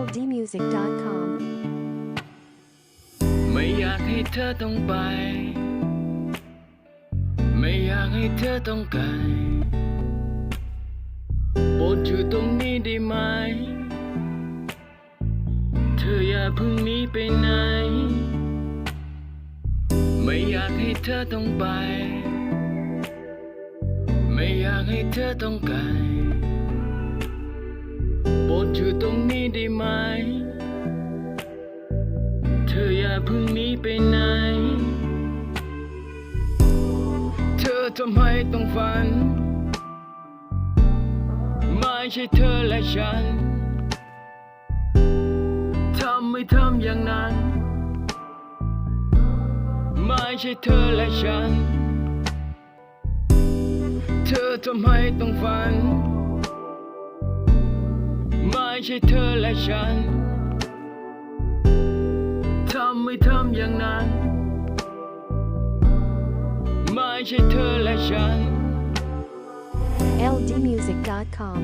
ldmusic.com ไม่อยากให้เธอต้องไป ไม่อยากให้เธอต้องไกลโปรดอยู่ตรงนี้ได้ไหม เธออย่าเพึ่งหนี้ไปไหน ไม่อยากให้เธอต้องไป ไม่อยากให้เธอต้องไกล พึ่งนี้ไปไหน เธอทำให้ต้องฝัน ไม่ใช่เธอและฉัน ทำไม่ทำอย่างนั้น ไม่ใช่เธอและฉัน เธอทำให้ต้องฝัน ไม่ใช่เธอและฉัน อย่างนั้น ไม่ใช่เธอและฉัน ldmusic.com